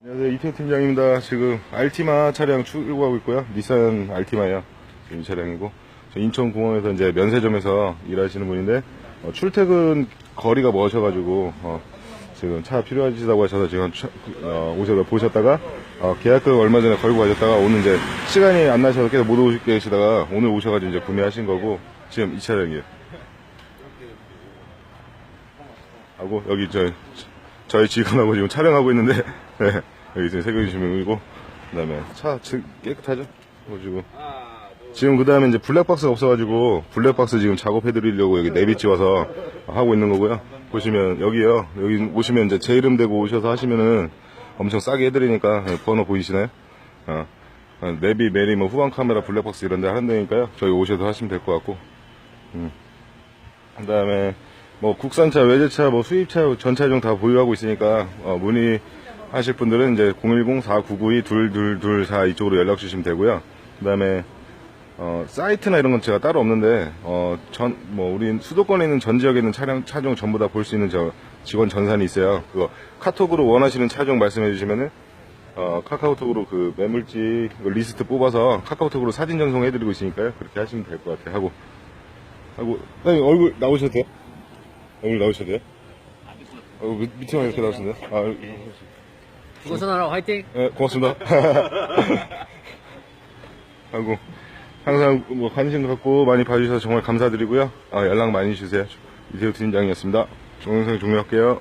안녕하세요. 이태우 팀장입니다. 지금 알티마 차량 출고하고 있고요. 닛산 알티마예요. 이 차량이고. 저 인천공항에서 이제 면세점에서 일하시는 분인데 어, 출퇴근 거리가 멀으셔가지고 어, 지금 차 필요하시다고 하셔서 지금 차- 어, 오셔서 보셨다가 어, 계약금 얼마 전에 걸고 가셨다가 오늘 이제 시간이 안 나셔서 계속 못 오시 계시다가 오늘 오셔가지고 이제 구매하신 거고 지금 이 차량이에요. 하고 여기 저 저희 직원하고 지금 촬영하고 있는데 네, 여기 지금 세경이 주명이고 그다음에 차 지- 깨끗하죠? 그래가지고 지금 그다음에 이제 블랙박스가 없어가지고 블랙박스 지금 작업해드리려고 여기 내비 찍어서 하고 있는 거고요. 보시면 여기요 여기 오시면 이제 제 이름 대고 오셔서 하시면은 엄청 싸게 해드리니까 네, 번호 보이시나요? 어, 어, 내비 메리 뭐 후방 카메라 블랙박스 이런 데 하는데니까요 저희 오셔서 하시면 될 것 같고 그 다음에 뭐 국산차, 외제차, 뭐 수입차 전 차종 다 보유하고 있으니까 어, 문의 하실 분들은 이제 010-4992-2224 이쪽으로 연락 주시면 되고요. 그 다음에 어, 사이트나 이런 건 제가 따로 없는데 어, 전 뭐 우리 수도권에 있는 전 지역에 있는 차량 차종 전부 다 볼 수 있는 저 직원 전산이 있어요. 그거 카톡으로 원하시는 차종 말씀해 주시면은 어, 카카오톡으로 그 매물지 그 리스트 뽑아서 카카오톡으로 사진 전송해 드리고 있으니까요. 그렇게 하시면 될 것 같아요. 하고 하고 사장님 얼굴 나오셔도 돼요? 얼굴 나오셔도 돼요? 어, 밑- 밑에만 이렇게 나오시는데? 아, 고선하라 화이팅! 네, 고맙습니다. 하고 항상 뭐 관심 갖고 많이 봐주셔서 정말 감사드리고요. 아, 연락 많이 주세요. 이태우 팀장이었습니다. 동영상 종료할게요.